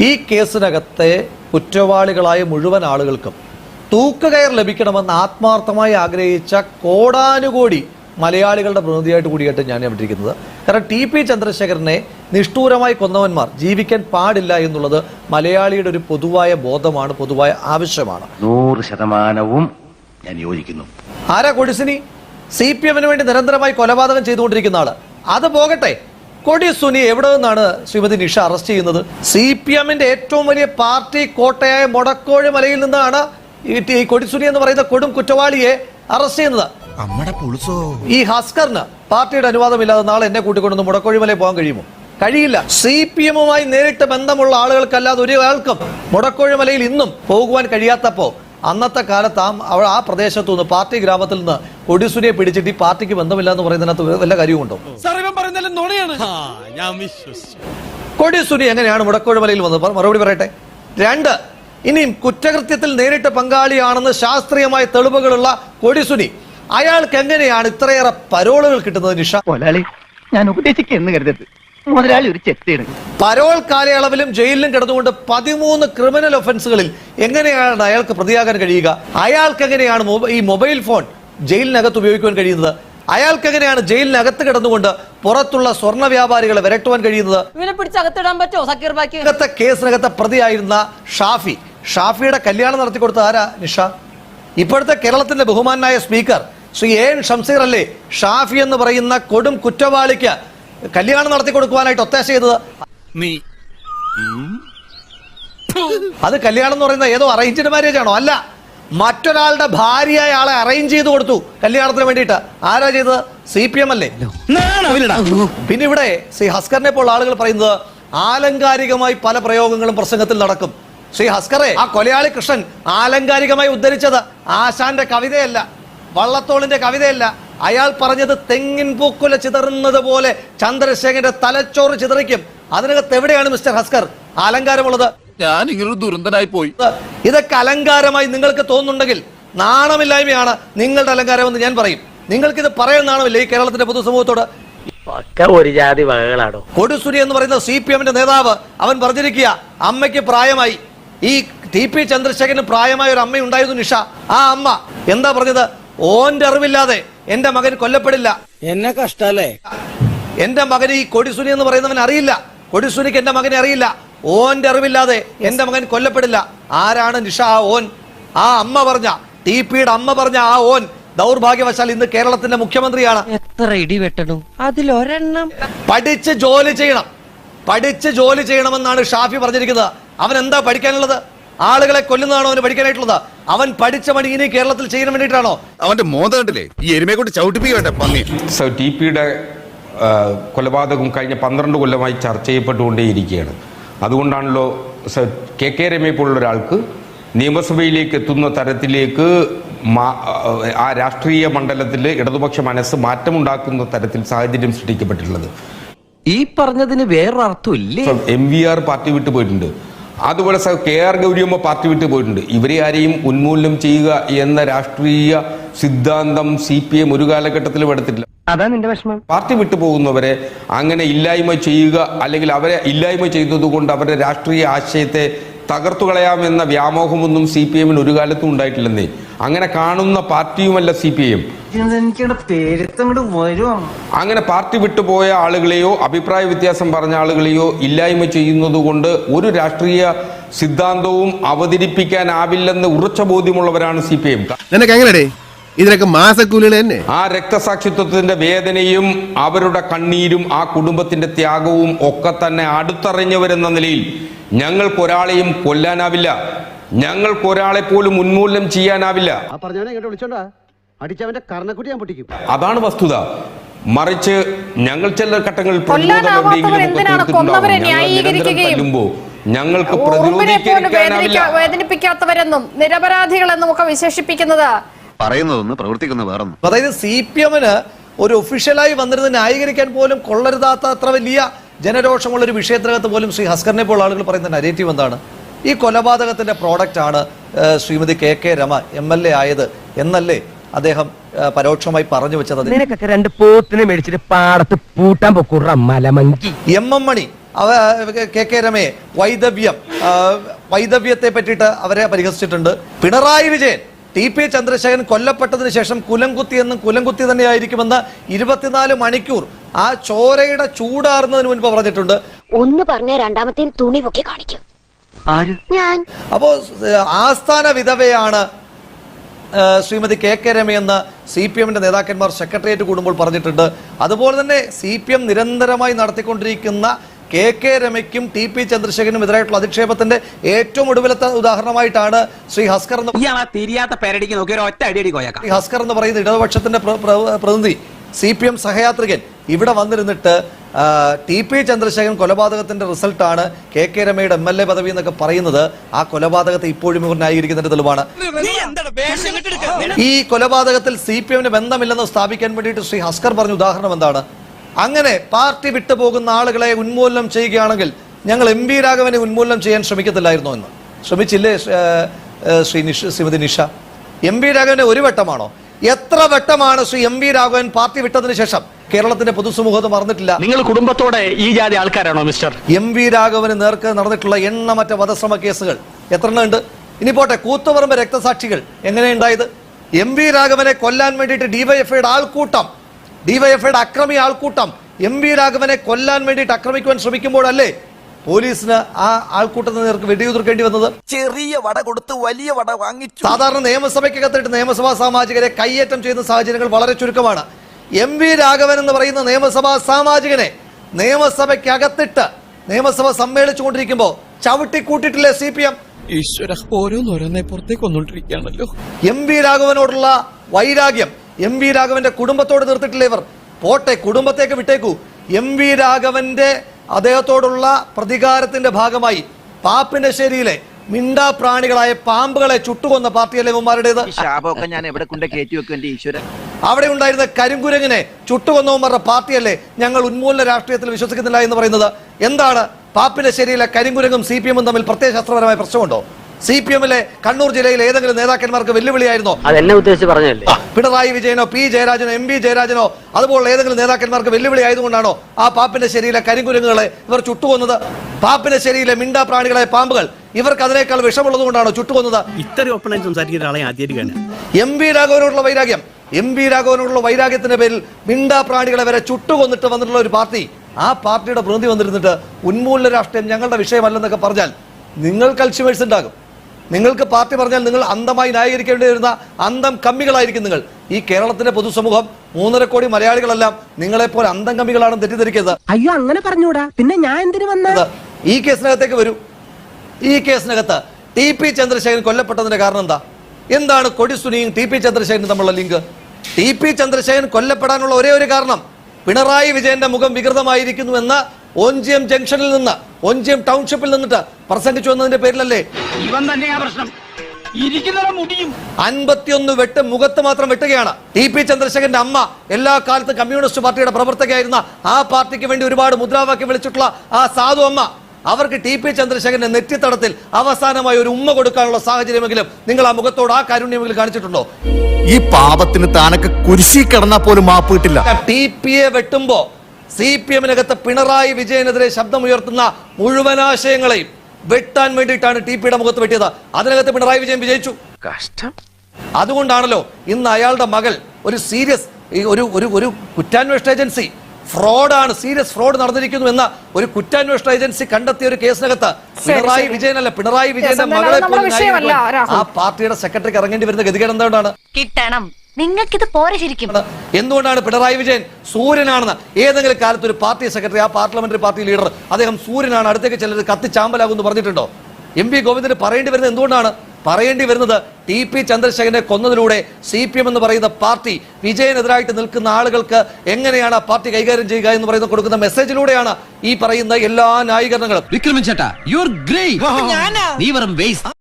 ഈ കേസിനകത്തെ കുറ്റവാളികളായ മുഴുവൻ ആളുകൾക്കും തൂക്കുകയർ ലഭിക്കണമെന്ന് ആത്മാർത്ഥമായി ആഗ്രഹിച്ച കോടാനുകോടി മലയാളികളുടെ പ്രതിനിധിയായിട്ട് കൂടിയായിട്ട് ഞാൻ ഇവിടെ ഇരിക്കുന്നത്. കാരണം ടി പി ചന്ദ്രശേഖരനെ നിഷ്ഠൂരമായി കൊന്നവന്മാർ ജീവിക്കാൻ പാടില്ല എന്നുള്ളത് മലയാളിയുടെ ഒരു പൊതുവായ ബോധമാണ് പൊതുവായ ആവശ്യമാണ്. നൂറ് ശതമാനവും ഞാൻ യോജിക്കുന്നു. ആരാ കൊടിസിനി? സി പി എമ്മിന് വേണ്ടി നിരന്തരമായി കൊലപാതകം ചെയ്തുകൊണ്ടിരിക്കുന്ന ആൾ. അത് പോകട്ടെ. കൊടി സുനി എവിടെ നിന്നാണ് ശ്രീമതി നിഷ അറസ്റ്റ് ചെയ്യുന്നത്? സി പി എമ്മിന്റെ ഏറ്റവും വലിയ പാർട്ടി കോട്ടയായ മുടക്കോഴി മലയിൽ നിന്നാണ് ഈ കൊടി സുനി കൊടിസുനി എന്ന് പറയുന്ന കൊടും കുറ്റവാളിയെ അറസ്റ്റ് ചെയ്യുന്നത്. ഈ ഹസ്കറിന് പാർട്ടിയുടെ അനുവാദമില്ലാതെ നാളെ എന്നെ കൂട്ടിക്കൊണ്ടൊന്ന് മുടക്കോഴിമലയിൽ പോകാൻ കഴിയുമോ? കഴിയില്ല. സി പി എമ്മുമായി നേരിട്ട് ബന്ധമുള്ള ആളുകൾക്കല്ലാതെ ഒരാൾക്കും മുടക്കോഴിമലയിൽ ഇന്നും പോകുവാൻ കഴിയാത്തപ്പോ അന്നത്തെ കാലത്ത് ആ അവൾ ആ പ്രദേശത്തു നിന്ന് പാർട്ടി ഗ്രാമത്തിൽ നിന്ന് കൊടിസുനിയെ പിടിച്ചിട്ട് ഈ പാർട്ടിക്ക് ബന്ധമില്ല എന്ന് പറയുന്നതിനകത്ത് വല്ല കാര്യവുമുണ്ടോ ഞാൻ വിശ്വസിച്ചു. എങ്ങനെയാണ് മുടക്കോഴിമലയിൽ വന്നത്? മറുപടി പറയട്ടെ. രണ്ട് ഇനിയും കുറ്റകൃത്യത്തിൽ നേരിട്ട് പങ്കാളിയാണെന്ന് ശാസ്ത്രീയമായ തെളിവുകളുള്ള കൊടിസുനി അയാൾക്ക് എങ്ങനെയാണ് ഇത്രയേറെ പരോളുകൾ കിട്ടുന്നത് നിഷ? മുതലാളി ഞാൻ ഉപദേശിക്കുന്നു കരുതരുത്. മുതലാളി ഒരു ചെത്തിയാണ് പരോൾ കാലയളവിലും ജയിലിലും കിടന്നുകൊണ്ട് പതിമൂന്ന് ക്രിമിനൽ ഒഫൻസുകളിൽ എങ്ങനെയാണ് അയാൾക്ക് പ്രതിയാകാൻ കഴിയുക? അയാൾക്ക് എങ്ങനെയാണ് ഈ മൊബൈൽ ഫോൺ ജയിലിനകത്ത് ഉപയോഗിക്കുവാൻ കഴിയുന്നത്? അയാൾക്ക് എങ്ങനെയാണ് ജയിലിനകത്ത് കിടന്നുകൊണ്ട് പുറത്തുള്ള സ്വർണ വ്യാപാരികളെ വിരട്ടുവാൻ കഴിയുന്നത്? ഇവനെ പിടിച്ച് അകത്തിടാൻ പറ്റുമോ സക്കീർ ബാക്കി? അകത്തെ കേസിനകത്തെ പ്രതിയായിരുന്ന ഷാഫി. ഷാഫിയുടെ കല്യാണം നടത്തി കൊടുത്ത ആരാ നിഷ? ഇപ്പോഴത്തെ കേരളത്തിന്റെ ബഹുമാനായ speaker Shri A N Shamseer അല്ലേ? ഷാഫി എന്ന് പറയുന്ന കൊടും കുറ്റവാളിക്ക് കല്യാണം നടത്തി കൊടുക്കുവാനായിട്ട് ഒത്താശ ചെയ്തത്? നീ. അത് കല്യാണം എന്ന് പറയുന്ന ഏതോ അറേഞ്ച്ഡ് മാരേജ് ആണോ? അല്ല. മറ്റൊരാളുടെ ഭാര്യയായ ആളെ അറേഞ്ച് ചെയ്ത് കൊടുത്തു. കല്യാണത്തിന് വേണ്ടിയിട്ട്. ആരാ ചെയ്തത്? സി പി എം അല്ലേ? പിന്നെ ഇവിടെ ശ്രീ ഹസ്കറിനെ പോലുള്ള ആളുകൾ പറയുന്നത് ആലങ്കാരികമായി പല പ്രയോഗങ്ങളും പ്രസംഗത്തിൽ നടക്കും. ശ്രീ ഹസ്കറെ ആ കൊലയാളി കൃഷ്ണൻ ആലങ്കാരികമായി ഉദ്ധരിച്ചത് ആശാന്റെ കവിതയല്ല വള്ളത്തോളിന്റെ കവിതയല്ല. അയാൾ പറഞ്ഞത് തെങ്ങിൻ പൂക്കുല ചിതറുന്നത് പോലെ ചന്ദ്രശേഖരന്റെ തലച്ചോറ് ചിതറിക്കും. അതിനകത്ത് എവിടെയാണ് മിസ്റ്റർ ഹസ്കർ ആലങ്കാരമുള്ളത്? ഞാൻ ഇങ്ങനൊരു ദുരന്തനായി പോയി. ഇതൊക്കെ അലങ്കാരമായി നിങ്ങൾക്ക് തോന്നുന്നുണ്ടെങ്കിൽ നാണമില്ലായ്മയാണ് നിങ്ങളുടെ അലങ്കാരമെന്ന് ഞാൻ പറയും. നിങ്ങൾക്ക് ഇത് പറയാൻ നാണമില്ല ഈ കേരളത്തിന്റെ പൊതുസമൂഹത്തോട്. ഒരു ജാതി വകകളാണോ കൊടുസുരി എന്ന് പറയുന്ന സി പി എമ്മിന്റെ നേതാവ് അവൻ പറഞ്ഞിരിക്കുക അമ്മയ്ക്ക് പ്രായമായി. ഈ ടി പി ചന്ദ്രശേഖരന് പ്രായമായ ഒരു അമ്മ ഉണ്ടായിരുന്നു നിഷ. ആ അമ്മ എന്താ പറഞ്ഞത്? ഓന്റെ അറിവില്ലാതെ എന്റെ മകൻ കൊല്ലപ്പെടില്ല. എന്നെ കഷ്ടല്ലേ? എന്റെ മകന് ഈ കൊടിസുനി എന്ന് പറയുന്നവൻ അറിയില്ല. കൊടിസുനിക്ക് എന്റെ മകനെ അറിയില്ല. ഓന്റെ അറിവില്ലാതെ എന്റെ മകൻ കൊല്ലപ്പെടില്ല. ആരാണ് നിഷ? ആ ഓൻ. ആ അമ്മ പറഞ്ഞ ടി പിയുടെ അമ്മ പറഞ്ഞ ആ ഓൻ ദൗർഭാഗ്യവശാൽ ഇന്ന് കേരളത്തിന്റെ മുഖ്യമന്ത്രിയാണ്. എത്ര ഇടി വെട്ടണു? അതിലൊരെണ്ണം പഠിച്ച് ജോലി ചെയ്യണം. പഠിച്ച് ജോലി ചെയ്യണമെന്നാണ് ഷാഫി പറഞ്ഞിരിക്കുന്നത്. അവൻ എന്താ പഠിക്കാനുള്ളത്? ആളുകളെ കൊല്ലുന്നതാണോ അവന് പഠിക്കാനായിട്ടുള്ളത്? അവൻ പഠിച്ച പണി ഇനി കേരളത്തിൽ ചെയ്യാൻ വേണ്ടിയിട്ടാണോ? അവന്റെ മോദം കണ്ടില്ലേ? ഈ എരുമയെ കൊണ്ട് ചവിട്ടിപ്പിക്കട്ടെ പന്നി. സോ ടി പിയുടെ കൊലപാതകം കഴിഞ്ഞ പന്ത്രണ്ട് കൊല്ലമായി ചർച്ച ചെയ്യപ്പെട്ടുകൊണ്ടേയിരിക്കുകയാണ്. അതുകൊണ്ടാണല്ലോ കെ കെ രമയെ പോലുള്ള ഒരാൾക്ക് നിയമസഭയിലേക്ക് എത്തുന്ന തരത്തിലേക്ക് ആ രാഷ്ട്രീയ മണ്ഡലത്തിൽ ഇടതുപക്ഷ മനസ്സ് മാറ്റമുണ്ടാക്കുന്ന തരത്തിൽ സാഹചര്യം സൃഷ്ടിക്കപ്പെട്ടിട്ടുള്ളത്. ഈ പറഞ്ഞതിന് വേറൊരർത്ഥമില്ലേ എം വി ആർ പാർട്ടി വിട്ടു പോയിട്ടുണ്ട്. അതുപോലെ കെ ആർ ഗൗരിയമ്മ പാർട്ടി വിട്ടു പോയിട്ടുണ്ട്. ഇവരെ ആരെയും ഉന്മൂലനം ചെയ്യുക എന്ന രാഷ്ട്രീയ സിദ്ധാന്തം സി പി എം ഒരു കാലഘട്ടത്തിലും എടുത്തിട്ടില്ല. അതാ നിന്റെ വിഷമം. പാർട്ടി വിട്ടുപോകുന്നവരെ അങ്ങനെ ഇല്ലായ്മ ചെയ്യുക അല്ലെങ്കിൽ അവരെ ഇല്ലായ്മ ചെയ്തതുകൊണ്ട് അവരുടെ രാഷ്ട്രീയ ആശയത്തെ തകർത്തു കളയാമെന്ന വ്യാമോഹമൊന്നും സി പി എമ്മിന് ഒരു കാലത്തും ഉണ്ടായിട്ടില്ലെന്നേ. അങ്ങനെ കാണുന്ന പാർട്ടിയുമല്ല സി പി എം. അങ്ങനെ പാർട്ടി വിട്ടുപോയ ആളുകളെയോ അഭിപ്രായ വ്യത്യാസം പറഞ്ഞ ആളുകളെയോ ഇല്ലായ്മ ചെയ്യുന്നതുകൊണ്ട് ഒരു രാഷ്ട്രീയ സിദ്ധാന്തവും അവതരിപ്പിക്കാനാവില്ലെന്ന് ഉറച്ച ബോധ്യമുള്ളവരാണ് സി പി എം. നിനക്ക് എങ്ങനെടേ? ഇതിനൊക്കെ മാസക്കൂലികൾ തന്നെ. ആ രക്തസാക്ഷിത്വത്തിന്റെ വേദനയും അവരുടെ കണ്ണീരും ആ കുടുംബത്തിന്റെ ത്യാഗവും ഒക്കെ തന്നെ അടുത്തറിഞ്ഞവരെന്ന നിലയിൽ ഞങ്ങൾക്കൊരാളെയും കൊല്ലാനാവില്ല. ഞങ്ങൾക്കൊരാളെ പോലും ഉന്മൂലനം ചെയ്യാനാവില്ല. അതാണ് വസ്തുത. മറിച്ച് ഞങ്ങൾ ചില ഘട്ടങ്ങളിൽ ഞങ്ങൾക്ക് പ്രതിരോധിക്കാനാവില്ല. വേദനിപ്പിക്കാത്തവരെന്നും നിരപരാധികളെന്നും ഒക്കെ വിശേഷിപ്പിക്കുന്നത് പറയുന്നതൊന്ന് പ്രവർത്തിക്കുന്ന വേറൊന്നും. അതായത് സി പി എമ്മിന് ഒരു ഒഫീഷ്യലായി വന്നിരുന്ന ന്യായീകരിക്കാൻ പോലും കൊള്ളരുതാത്ത അത്ര വലിയ ജനരോഷമുള്ള ഒരു വിഷയത്തിനകത്ത് പോലും ശ്രീ ഹസ്കറിനെ പോലുള്ള ആളുകൾ പറയുന്ന നരേറ്റീവ് എന്താണ്? ഈ കൊലപാതകത്തിന്റെ പ്രോഡക്റ്റ് ആണ് Shrimati K K Rama M L A ആയത് എന്നല്ലേ അദ്ദേഹം പരോക്ഷമായി പറഞ്ഞു വെച്ചത്? നിനക്കൊക്കെ രണ്ട് പോത്തിനെ മേടിച്ചിട്ട് പാടത്ത് പൂട്ടാൻ പൊക്കൂറ മലമങ്കി എം എം മണി അവ കെ കെ രമയെ വൈദവ്യം വൈദവ്യത്തെ പറ്റിയിട്ട് അവരെ പരിഹസിച്ചിട്ടുണ്ട്. പിണറായി വിജയൻ ടി പി ചന്ദ്രശേഖരൻ കൊല്ലപ്പെട്ടതിന് ശേഷം കുലംകുത്തി എന്നും കുലംകുത്തി തന്നെയായിരിക്കുമെന്ന് ഇരുപത്തിനാല് മണിക്കൂർ ആ ചോരയുടെ ചൂടാറുന്നതിന് മുൻപ് പറഞ്ഞിട്ടുണ്ട്. ഒന്ന് പറഞ്ഞ രണ്ടാമത്തെ തുണി പൊക്കി കാണിക്കും. ആര്? ഞാൻ. അപ്പോൾ ആസ്ഥാന വിധവയാണ് ശ്രീമതി കെ കെ രമയെന്ന് സി പി എമ്മിന്റെ നേതാക്കന്മാർ സെക്രട്ടേറിയറ്റ് കൂടുമ്പോൾ പറഞ്ഞിട്ടുണ്ട്. അതുപോലെ തന്നെ സി പി എം നിരന്തരമായി നടത്തിക്കൊണ്ടിരിക്കുന്ന കെ കെ രമയ്ക്കും ടി പി ചന്ദ്രശേഖരനും എതിരായിട്ടുള്ള അധിക്ഷേപത്തിന്റെ ഏറ്റവും ഒടുവിലത്തെ ഉദാഹരണമായിട്ടാണ് ശ്രീ ഹസ്കർ എന്ന് ഇയാളാ തിരിയാത്ത പേരടിക്ക് നോക്കി ഒരു ഒറ്റ അടി കോയക്കാം. ഈ ഹസ്കർ എന്ന് പറയുന്ന ഇടതുപക്ഷത്തിന്റെ പ്ര- പ്ര- പ്രതിനിധി സി പി എം സഹയാത്രികൻ ഇവിടെ വന്നിരുന്നിട്ട് ടി പി ചന്ദ്രശേഖരൻ കൊലപാതകത്തിന്റെ റിസൾട്ടാണ് കെ കെ രമയുടെ എം എൽ എ പദവി എന്നൊക്കെ പറയുന്നത്. ആ കൊലപാതകത്തെ ഇപ്പോഴും ഇവർ ന്യായീകരിക്കുന്നതിന്റെ തെളിവാണ് ഈ കൊലപാതകത്തിൽ സി പി എമ്മിന് ബന്ധമില്ലെന്ന് സ്ഥാപിക്കാൻ വേണ്ടിയിട്ട് ശ്രീ ഹസ്കർ പറഞ്ഞ ഉദാഹരണം എന്താണ്? അങ്ങനെ പാർട്ടി വിട്ടുപോകുന്ന ആളുകളെ ഉന്മൂലനം ചെയ്യുകയാണെങ്കിൽ ഞങ്ങൾ എം വി രാഘവനെ ഉന്മൂലനം ചെയ്യാൻ ശ്രമിക്കത്തില്ലായിരുന്നു എന്ന്. ശ്രമിച്ചില്ലേ ശ്രീ- നിഷ ശ്രീമതി നിഷ? എം വി രാഘവനെ ഒരു വട്ടമാണോ? എത്ര വട്ടമാണ് Shri M V Raghavan party വിട്ടതിന് ശേഷം കേരളത്തിന്റെ പൊതുസമൂഹത്തെ മറന്നിട്ടില്ല? നിങ്ങൾ കുടുംബത്തോടെ ഈ ജാതി ആൾക്കാരാണോ മിസ്റ്റർ? എം വി രാഘവന് നേർക്ക് നടന്നിട്ടുള്ള എണ്ണമറ്റ വധശ്രമ കേസുകൾ എത്ര എണ്ണം ഉണ്ട്? ഇനി പോട്ടെ കൂത്തുപറമ്പ് രക്തസാക്ഷികൾ എങ്ങനെയുണ്ടായത്? എം വി രാഘവനെ കൊല്ലാൻ വേണ്ടിയിട്ട് ഡിവൈഎഫ്ഐയുടെ ആൾക്കൂട്ടം ഡിവൈഎഫ്ഐയുടെ അക്രമി ആൾക്കൂട്ടം. എം വി രാഘവനെ കൊല്ലാൻ വേണ്ടിയിട്ട് ആക്രമിക്കുവാൻ ശ്രമിക്കുമ്പോഴല്ലേ പോലീസിന് ആ ആൾക്കൂട്ടത്തിന് നേർക്ക് വെടിയുതിർക്കേണ്ടി വന്നത്? ചെറിയ വട കൊടുത്ത് വലിയ വട വാങ്ങിച്ചു. സാധാരണ നിയമസഭയ്ക്കകത്തിട്ട് നിയമസഭാ സാമാജികരെ കയ്യേറ്റം ചെയ്യുന്ന സാഹചര്യങ്ങൾ വളരെ ചുരുക്കമാണ്. എം വി രാഘവൻ എന്ന് പറയുന്ന നിയമസഭാ സാമാജികനെ നിയമസഭയ്ക്കകത്തിട്ട് നിയമസഭ സമ്മേളിച്ചുകൊണ്ടിരിക്കുമ്പോൾ ചവിട്ടി കൂട്ടിയിട്ടില്ലേ സി പി എം? ഈശ്വര ഓരോന്നോരോന്നെ പുറത്തേക്ക് വന്നോണ്ടിരിക്കുകയാണല്ലോ. എം വി രാഘവനോടുള്ള വൈരാഗ്യം എം വി രാഘവന്റെ കുടുംബത്തോട് തീർത്തിട്ടില്ല ഇവർ? പോട്ടെ കുടുംബത്തേക്ക് വിട്ടേക്കൂ. എം വി രാഘവന്റെ അദ്ദേഹത്തോടുള്ള പ്രതികാരത്തിന്റെ ഭാഗമായി പാപ്പിന്റെ ശരിയിലെ മിണ്ടാ പ്രാണികളായ പാമ്പുകളെ ചുട്ടുകൊന്ന പാർട്ടിയല്ലേ ഇവന്മാരുടേത്? ശാപമൊക്കെ ഞാൻ എവിടെ കൊണ്ട് കയറ്റി വെക്കും എന്റെ ഈശ്വര അവിടെ ഉണ്ടായിരുന്ന കരിങ്കുരങ്ങിനെ ചുട്ടുകൊന്നവന്മാരുടെ പാർട്ടിയല്ലേ ഞങ്ങൾ ഉന്മൂലന രാഷ്ട്രീയത്തിൽ വിശ്വസിക്കുന്നില്ല എന്ന് പറയുന്നത്. എന്താണ് പാപ്പിന്റെ ശരിയിലെ കരിങ്കുരങ്ങും സി പി എമ്മും തമ്മിൽ പ്രത്യയശാസ്ത്രപരമായ പ്രശ്നമുണ്ടോ? സി പി എമ്മിലെ കണ്ണൂർ ജില്ലയിലെ ഏതെങ്കിലും നേതാക്കന്മാർക്ക് വെല്ലുവിളിയായിരുന്നോ? അതെന്നെ ഉദ്ദേശിച്ച് പറഞ്ഞല്ലേ പിണറായി വിജയനോ പി ജയരാജനോ എം പി ജയരാജനോ അതുപോലെ ഏതെങ്കിലും നേതാക്കന്മാർക്ക് വെല്ലുവിളി ആയതുകൊണ്ടാണോ ആ പാപ്പിന്റെ ശരിയിലെ കരിങ്കുരങ്ങുകളെ ഇവർ ചുട്ടുകൊന്നത്? പാപ്പിന്റെ ശരിയിലെ മിണ്ടാ പ്രാണികളായ പാമ്പുകൾ ഇവർക്ക് അതിനേക്കാൾ വിഷമുള്ളത് കൊണ്ടാണോ ചുട്ടുകൊന്നത്? ഇത്രയും ഓപ്പണായിട്ട് സംസാരിക്കുന്ന ആളെ ആദ്യമായിട്ട് എം വി രാഘവനോടുള്ള വൈരാഗ്യം. എം വി രാഘവനോടുള്ള വൈരാഗ്യത്തിന്റെ പേരിൽ മിണ്ടാ പ്രാണികളെ വരെ ചുട്ടുകൊന്നിട്ട് വന്നിട്ടുള്ള ഒരു പാർട്ടി. ആ പാർട്ടിയുടെ പ്രതിനിധി വന്നിരുന്നിട്ട് ഉന്മൂലന രാഷ്ട്രീയം ഞങ്ങളുടെ വിഷയമല്ലെന്നൊക്കെ പറഞ്ഞാൽ നിങ്ങൾ കൾച്ചുമേഴ്സ് ഉണ്ടാകും. നിങ്ങൾക്ക് പാർട്ടി പറഞ്ഞാൽ നിങ്ങൾ അന്തമായി ന്യായീകരിക്കേണ്ടി വരുന്ന അന്തം കമ്മികളായിരിക്കും നിങ്ങൾ. ഈ കേരളത്തിന്റെ പൊതുസമൂഹം മൂന്നര കോടി മലയാളികളെല്ലാം നിങ്ങളെ നിങ്ങളെപ്പോലെ അന്തം കമ്മികളാണ് തെറ്റിദ്ധരിക്കരുത്. അയ്യോ അങ്ങനെ പറഞ്ഞൂടാ. പിന്നെ ഞാൻ എന്തിനു വന്നത് ഈ കേസിനകത്തേക്ക് വരൂ. ഈ കേസിനകത്ത് ടി പി ചന്ദ്രശേഖരൻ കൊല്ലപ്പെട്ടതിന്റെ കാരണം എന്താ? എന്താണ് കൊടിസുനിയും ടി പി ചന്ദ്രശേഖരനും തമ്മിലുള്ള ലിങ്ക്? ടി പി ചന്ദ്രശേഖരൻ കൊല്ലപ്പെടാനുള്ള ഒരേ ഒരു കാരണം പിണറായി വിജയന്റെ മുഖം വികൃതമായിരിക്കുന്നു എന്ന് ഓഞ്ചിയം ജംഗ്ഷനിൽ നിന്ന് ഓഞ്ചിയം ടൗൺഷിപ്പിൽ നിന്നിട്ട് പ്രസംഗിച്ചു എന്നതിന്റെ പേരിലല്ലേ? ഇവൻ തന്നെയാ പ്രശ്നം. അൻപത്തിയൊന്ന് വെട്ട് മുഖത്ത് മാത്രം വെട്ടുകയാണ്. ടി പി ചന്ദ്രശേഖരന്റെ അമ്മ എല്ലാ കാലത്തും കമ്മ്യൂണിസ്റ്റ് പാർട്ടിയുടെ പ്രവർത്തകയായിരുന്ന ആ പാർട്ടിക്ക് വേണ്ടി ഒരുപാട് മുദ്രാവാക്യം വിളിച്ചിട്ടുള്ള ആ സാധു അമ്മ അവർക്ക് ടി പി ചന്ദ്രശേഖരന്റെ നെറ്റിത്തടത്തിൽ അവസാനമായി ഒരു ഉമ്മ കൊടുക്കാനുള്ള സാഹചര്യമെങ്കിലും നിങ്ങൾ ആ മുഖത്തോട് ആ കാരുണ്യമെങ്കിലും കാണിച്ചിട്ടുണ്ടോ? ഈ പാപത്തിന് താനൊക്കെ കുരിശി കിടന്നാ പോലും മാപ്പ് കിട്ടില്ല. ടി പി എ വെട്ടുമ്പോ സി പി എമ്മിനകത്ത് പിണറായി വിജയനെതിരെ ശബ്ദമുയർത്തുന്ന മുഴുവൻ ആശയങ്ങളെയും വെട്ടാൻ വേണ്ടിയിട്ടാണ് ടി പിയുടെ മുഖത്ത് വെട്ടിയത്. അതിനകത്ത് പിണറായി വിജയൻ വിജയിച്ചു. കഷ്ടം. അതുകൊണ്ടാണല്ലോ ഇന്ന് അയാളുടെ മകൾ ഒരു സീരിയസ് ഒരു ഒരു ഒരു കുറ്റാന്വേഷണ ഏജൻസി ഫ്രോഡാണ് സീരിയസ് ഫ്രോഡ് നടന്നിരിക്കുന്നു എന്ന ഒരു കുറ്റാന്വേഷണ ഏജൻസി കണ്ടെത്തിയ ഒരു കേസിനകത്ത് പിണറായി വിജയൻ വിജയനല്ല പിണറായി വിജയന്റെ മകളെ പോലും. ആ പാർട്ടിയുടെ സെക്രട്ടറിക്ക് ഇറങ്ങേണ്ടി വരുന്ന ഗതികേട് എന്തുകൊണ്ടാണ്? കിട്ടണം. നിങ്ങൾക്കിത് പോരെ ശരിക്കും. എന്തുകൊണ്ടാണ് പിണറായി വിജയൻ സൂര്യനാണെന്ന്? ഏതെങ്കിലും കാലത്ത് ഒരു പാർട്ടി സെക്രട്ടറി ആ പാർലമെന്ററി പാർട്ടി ലീഡർ അദ്ദേഹം സൂര്യനാണ് അടുത്തേക്ക് ചിലർ കത്തി എന്ന് പറഞ്ഞിട്ടുണ്ടോ? എം പി ഗോവിന്ദന് പറയേണ്ടി വരുന്നത് എന്തുകൊണ്ടാണ്? പറയേണ്ടി വരുന്നത് ടി പി ചന്ദ്രശേഖരനെ കൊന്നതിലൂടെ സി പി എം എന്ന് പറയുന്ന പാർട്ടി വിജയനെതിരായിട്ട് നിൽക്കുന്ന ആളുകൾക്ക് എങ്ങനെയാണ് ആ പാർട്ടി കൈകാര്യം ചെയ്യുക എന്ന് പറയുന്ന കൊടുക്കുന്ന മെസ്സേജിലൂടെയാണ് ഈ പറയുന്ന എല്ലാ ന്യായീകരണങ്ങളും. വിക്രമൻ ചേട്ടാ യു ആർ ഗ്രേറ്റ് നീ വെറും വേസ്റ്റ്